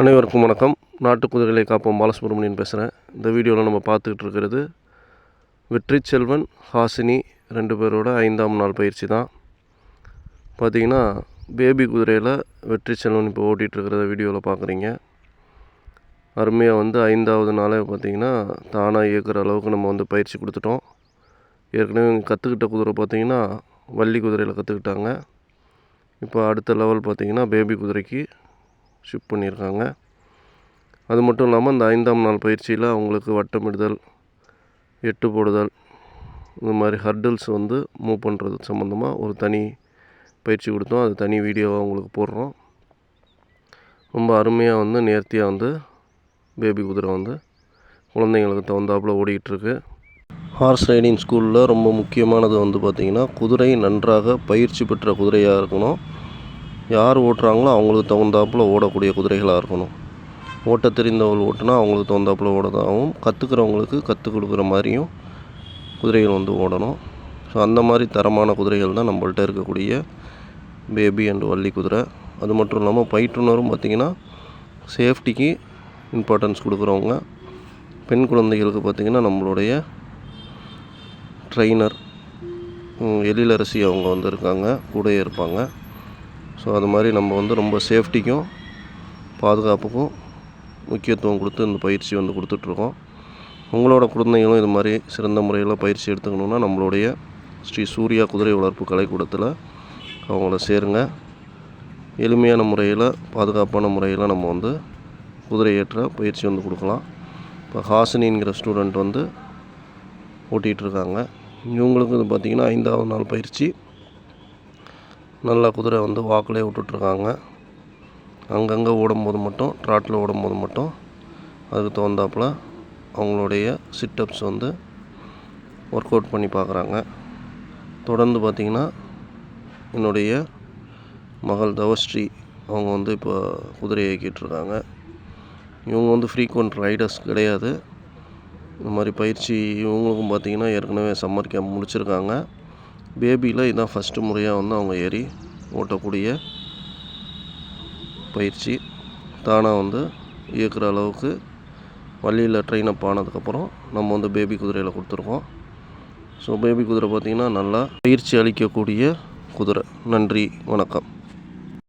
அனைவருக்கும் வணக்கம். நாட்டு குதிரைகளை காப்போம் பாலசுப்ரமணியன் பேசுகிறேன் இந்த வீடியோவில் நம்ம பார்த்துக்கிட்டு இருக்கிறது வெற்றி செல்வன் ஹாசினி ரெண்டு பேரோட ஐந்தாம் நாள் பயிற்சி தான். பார்த்திங்கன்னா பேபி குதிரையில் வெற்றி செல்வன் இப்போ ஓட்டிகிட்டு இருக்கிறத வீடியோவில் பார்க்குறீங்க அருமையாக வந்து ஐந்தாவது நாளே பார்த்தீங்கன்னா தானாக இயக்கிற அளவுக்கு நம்ம வந்து பயிற்சி கொடுத்துட்டோம். ஏற்கனவே கற்றுக்கிட்ட குதிரை பார்த்திங்கன்னா வள்ளி குதிரையில் கற்றுக்கிட்டாங்க இப்போ அடுத்த லெவல் பார்த்தீங்கன்னா பேபி குதிரைக்கு ஷிஃப்ட் பண்ணியிருக்காங்க. அது மட்டும் இல்லாமல் இந்த ஐந்தாம் நாள் பயிற்சியில் அவங்களுக்கு வட்டமிடுதல் எட்டு போடுதல் இந்த மாதிரி ஹர்டில்ஸ் வந்து மூவ் பண்ணுறது சம்மந்தமாக ஒரு தனி பயிற்சி கொடுத்தோம். அது தனி வீடியோவாக அவங்களுக்கு போடுறோம். ரொம்ப அருமையாக வந்து நேர்த்தியாக வந்து பேபி குதிரை வந்து குழந்தைங்களுக்கு தகுந்தாப்பில் ஓடிக்கிட்டுருக்கு. ஹார்ஸ் ரைடிங் ஸ்கூலில் ரொம்ப முக்கியமானது வந்து பார்த்திங்கன்னா குதிரை நன்றாக பயிற்சி பெற்ற குதிரையாக இருக்கணும். யார் ஓட்டுறாங்களோ அவங்களுக்கு தகுந்தாப்பில் ஓடக்கூடிய குதிரைகளாக இருக்கணும். ஓட்ட தெரிந்தவள் ஓட்டுனா அவங்களுக்கு தகுந்தாப்பில் ஓடதாகவும் கற்றுக்கிறவங்களுக்கு கற்றுக் கொடுக்குற மாதிரியும் குதிரைகள் வந்து ஓடணும். ஸோ அந்த மாதிரி தரமான குதிரைகள் தான் நம்மள்கிட்ட இருக்கக்கூடிய பேபி அண்ட் வள்ளி குதிரை. அது மட்டும் இல்லாமல் பயிற்றுனரும் பார்த்திங்கன்னா சேஃப்டிக்கு இம்பார்ட்டன்ஸ் கொடுக்குறவங்க. பெண் குழந்தைகளுக்கு பார்த்திங்கன்னா நம்மளுடைய ட்ரெயினர் எழிலரசி அவங்க வந்து இருக்காங்க கூடயே இருப்பாங்க. ஸோ அது மாதிரி நம்ம வந்து ரொம்ப சேஃப்டிக்கும் பாதுகாப்புக்கும் முக்கியத்துவம் கொடுத்து இந்த பயிற்சி வந்து கொடுத்துட்ருக்கோம். உங்களோட குழந்தைகளும் இது மாதிரி சிறந்த முறையில் பயிற்சி எடுத்துக்கணுன்னா நம்மளுடைய ஸ்ரீ சூர்யா குதிரை வளர்ப்பு கலைக்கூடத்தில் அவங்கள சேருங்க. எளிமையான முறையில் பாதுகாப்பான முறையில் நம்ம வந்து குதிரை ஏற்ற பயிற்சி வந்து கொடுக்கலாம். இப்போ ஹாசினிங்கிற ஸ்டூடெண்ட் வந்து ஓட்டிகிட்ருக்காங்க இவங்களுக்கு இது பார்த்திங்கன்னா ஐந்தாவது நாள் பயிற்சி. நல்லா குதிரை வந்து வாக்கிலே விட்டுட்ருக்காங்க. அங்கங்கே ஓடும்போது மட்டும் ட்ராட்டில் ஓடும்போது மட்டும் அதுக்கு தகுந்தாப்பில் அவங்களுடைய சிட்டப்ஸ் வந்து ஒர்க் அவுட் பண்ணி பார்க்குறாங்க தொடர்ந்து பார்த்திங்கன்னா என்னுடைய மகள் தவஸ்ரீ அவங்க வந்து இப்போ குதிரை இயக்கிட்டுருக்காங்க இவங்க வந்து ஃப்ரீக்வெண்ட் ரைடர்ஸ் கிடையாது. இந்த மாதிரி பயிற்சி இவங்களுக்கும் பார்த்திங்கன்னா ஏற்கனவே சம்மர் கேம்ப் முடிச்சிருக்காங்க. பேபியில் இதான் ஃபஸ்ட்டு முறையாக வந்து அவங்க ஏறி ஓட்டக்கூடிய பயிற்சி. தானாக வந்து இயக்குற அளவுக்கு வள்ளியில் ட்ரெயின் அப் ஆனதுக்கப்புறம் நம்ம வந்து பேபி குதிரையில் கொடுத்துருக்கோம். ஸோ பேபி குதிரை பார்த்திங்கன்னா நல்லா பயிற்சி அளிக்கக்கூடிய குதிரை. நன்றி வணக்கம்.